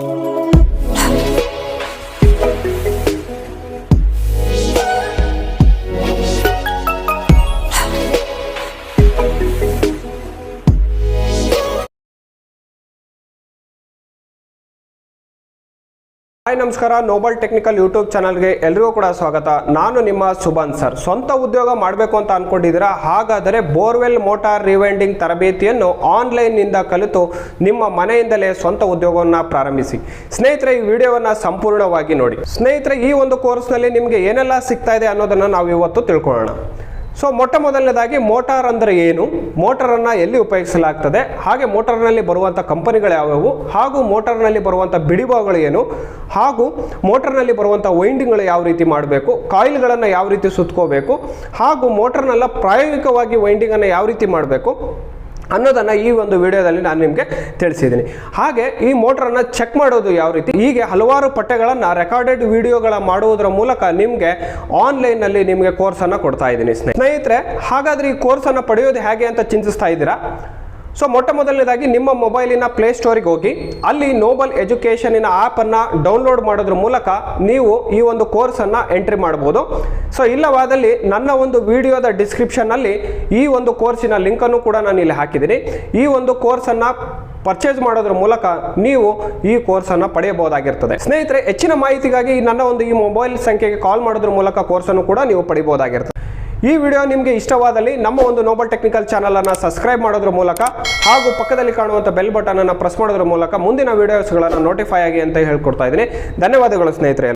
Thank you. Hi, ನಮಸ್ಕಾರ. Noble technical YouTube ಚಾನಲ್ಗೆ ಎಲ್ರಿಗೂ ಕೂಡ ಸ್ವಾಗತ. ನಾನು ನಿಮ್ಮ ಸುಬಾನ್ ಸರ್. ಸ್ವಂತ ಉದ್ಯೋಗ ಮಾಡಬೇಕು ಅಂತ ಅನ್ಕೊಂಡಿದ್ದೀರಾ? ಹಾಗಾದರೆ ಬೋರ್ವೆಲ್ ಮೋಟಾರ್ ರಿವೈಂಡಿಂಗ್ ತರಬೇತಿಯನ್ನು ಆನ್ಲೈನ್ನಿಂದ ಕಲಿತು ನಿಮ್ಮ ಮನೆಯಿಂದಲೇ ಸ್ವಂತ ಉದ್ಯೋಗವನ್ನು ಪ್ರಾರಂಭಿಸಿ. ಸ್ನೇಹಿತರೆ, ಈ ವಿಡಿಯೋವನ್ನು ಸಂಪೂರ್ಣವಾಗಿ ನೋಡಿ. ಸ್ನೇಹಿತರೆ, ಈ ಒಂದು ಕೋರ್ಸ್ನಲ್ಲಿ ನಿಮಗೆ ಏನೆಲ್ಲ ಸಿಗ್ತಾ ಇದೆ ಅನ್ನೋದನ್ನು ನಾವು ಇವತ್ತು ತಿಳ್ಕೊಳ್ಳೋಣ. ಸೊ ಮೊಟ್ಟ ಮೊದಲನೇದಾಗಿ ಮೋಟಾರ್ ಅಂದರೆ ಏನು? ಮೋಟಾರನ್ನು ಎಲ್ಲಿ ಉಪಯೋಗಿಸಲಾಗ್ತದೆ? ಹಾಗೆ ಮೋಟಾರ್ನಲ್ಲಿ ಬರುವಂಥ ಕಂಪನಿಗಳು ಯಾವುವು ಹಾಗೂ ಮೋಟಾರ್ನಲ್ಲಿ ಬರುವಂಥ ಬಿಡಿಭಾಗಗಳು ಏನು? ಹಾಗೂ ಮೋಟಾರ್ನಲ್ಲಿ ಬರುವಂಥ ವೈಂಡಿಂಗ್ಗಳು ಯಾವ ರೀತಿ ಮಾಡಬೇಕು? ಕಾಯಿಲ್ಗಳನ್ನು ಯಾವ ರೀತಿ ಸುತ್ಕೋಬೇಕು? ಹಾಗೂ ಮೋಟಾರ್ನೆಲ್ಲ ಪ್ರಾಯೋಗಿಕವಾಗಿ ವೈಂಡಿಂಗನ್ನು ಯಾವ ರೀತಿ ಮಾಡಬೇಕು? ಅನ್ನೋದನ್ನು ಈ ಒಂದು ವಿಡಿಯೋದಲ್ಲಿ ನಾನು ನಿಮಗೆ ತಿಳಿಸಿದ್ದೀನಿ. ಹಾಗೆ ಈ ಮೋಟ್ರನ್ನು ಚೆಕ್ ಮಾಡೋದು ಯಾವ ರೀತಿ? ಹೀಗೆ ಹಲವಾರು ಪಠ್ಯಗಳನ್ನು ರೆಕಾರ್ಡೆಡ್ ವಿಡಿಯೋಗಳ ಮಾಡುವುದರ ಮೂಲಕ ನಿಮಗೆ ಆನ್ಲೈನ್ನಲ್ಲಿ ನಿಮಗೆ ಕೋರ್ಸನ್ನು ಕೊಡ್ತಾ ಇದ್ದೀನಿ ಸ್ನೇಹಿತರೆ. ಹಾಗಾದರೆ ಈ ಕೋರ್ಸನ್ನು ಪಡೆಯೋದು ಹೇಗೆ ಅಂತ ಚಿಂತಿಸ್ತಾ ಇದ್ದೀರಾ? ಸೊ ಮೊಟ್ಟ ಮೊದಲನೇದಾಗಿ ನಿಮ್ಮ ಮೊಬೈಲಿನ ಪ್ಲೇಸ್ಟೋರಿಗೆ ಹೋಗಿ, ಅಲ್ಲಿ ನೋಬಲ್ ಎಜುಕೇಷನಿನ ಆ್ಯಪನ್ನು ಡೌನ್ಲೋಡ್ ಮಾಡೋದ್ರ ಮೂಲಕ ನೀವು ಈ ಒಂದು ಕೋರ್ಸನ್ನು ಎಂಟ್ರಿ ಮಾಡ್ಬೋದು. ಸೊ ಇಲ್ಲವಾದಲ್ಲಿ ನನ್ನ ಒಂದು ವಿಡಿಯೋದ ಡಿಸ್ಕ್ರಿಪ್ಷನ್ನಲ್ಲಿ ಈ ಒಂದು ಕೋರ್ಸಿನ ಲಿಂಕನ್ನು ಕೂಡ ನಾನು ಇಲ್ಲಿ ಹಾಕಿದ್ದೀನಿ. ಈ ಒಂದು ಕೋರ್ಸನ್ನು ಪರ್ಚೇಸ್ ಮಾಡೋದ್ರ ಮೂಲಕ ನೀವು ಈ ಕೋರ್ಸನ್ನು ಪಡೆಯಬಹುದಾಗಿರ್ತದೆ. ಸ್ನೇಹಿತರೆ, ಹೆಚ್ಚಿನ ಮಾಹಿತಿಗಾಗಿ ನನ್ನ ಒಂದು ಈ ಮೊಬೈಲ್ ಸಂಖ್ಯೆಗೆ ಕಾಲ್ ಮಾಡೋದ್ರ ಮೂಲಕ ಕೋರ್ಸನ್ನು ಕೂಡ ನೀವು ಪಡಿಬಹುದಾಗಿರ್ತದೆ. ಈ ವಿಡಿಯೋ ನಿಮಗೆ ಇಷ್ಟವಾದಲ್ಲಿ ನಮ್ಮ ಒಂದು ನೋಬಲ್ ಟೆಕ್ನಿಕಲ್ ಚಾನಲನ್ನು ಸಬ್ಸ್ಕ್ರೈಬ್ ಮಾಡೋದ್ರ ಮೂಲಕ ಹಾಗೂ ಪಕ್ಕದಲ್ಲಿ ಕಾಣುವಂಥ ಬೆಲ್ ಬಟನನ್ನು ಪ್ರೆಸ್ ಮಾಡೋದ್ರ ಮೂಲಕ ಮುಂದಿನ ವಿಡಿಯೋಸ್ಗಳನ್ನು ನೋಟಿಫೈ ಆಗಿ ಅಂತ ಹೇಳ್ಕೊಡ್ತಾ ಇದ್ದೀನಿ. ಧನ್ಯವಾದಗಳು ಸ್ನೇಹಿತರೆ.